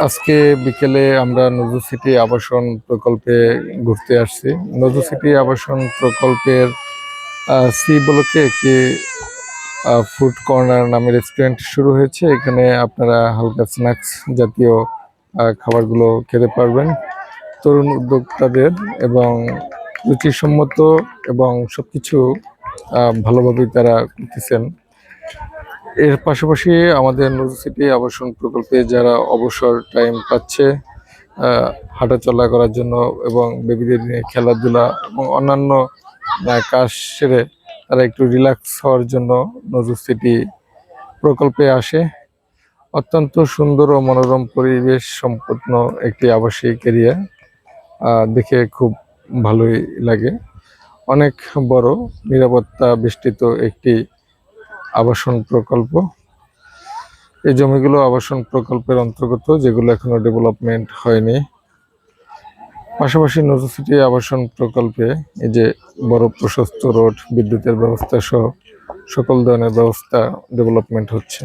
আজকে বিকেলে আমরা নজরুল সিটি আবাসন প্রকল্পে ঘুরতে আসছি। নজরুল সিটি আবাসন প্রকল্পের সি ব্লকে একটি ফুড কর্নার নামে রেস্টুরেন্ট শুরু হয়েছে। এখানে আপনারা হালকা স্ন্যাক্স জাতীয় খাবারগুলো খেতে পারবেন। তরুণ উদ্যোক্তাদের এবং রুচিসম্মত এবং সবকিছু আহ, ভালোভাবেই তারা করতেছেন। এর পাশাপাশি আমাদের নজরুল সিটি আবাসন প্রকল্পে যারা অবসর টাইম পাচ্ছে হাঁটাচলা করার জন্য এবং বেবিদের নিয়ে খেলাধুলা এবং অন্যান্য কাজ সেরে তারা একটু রিল্যাক্স হওয়ার জন্য নজরুল সিটি প্রকল্পে আসে। অত্যন্ত সুন্দর ও মনোরম পরিবেশ সম্পন্ন একটি আবাসিক এরিয়া দেখে খুব ভালোই লাগে। অনেক বড় নিরাপত্তা বেষ্টিত একটি আবাসন প্রকল্প। এই জমিগুলো আবাসন প্রকল্পের অন্তর্গত, যেগুলো এখনও ডেভেলপমেন্ট হয়নি। পাশাপাশি নতুন সিটি আবাসন প্রকল্পে এই যে বড় প্রশস্ত রোড, বিদ্যুতের ব্যবস্থা সহ সকল ধরনের ব্যবস্থা ডেভেলপমেন্ট হচ্ছে।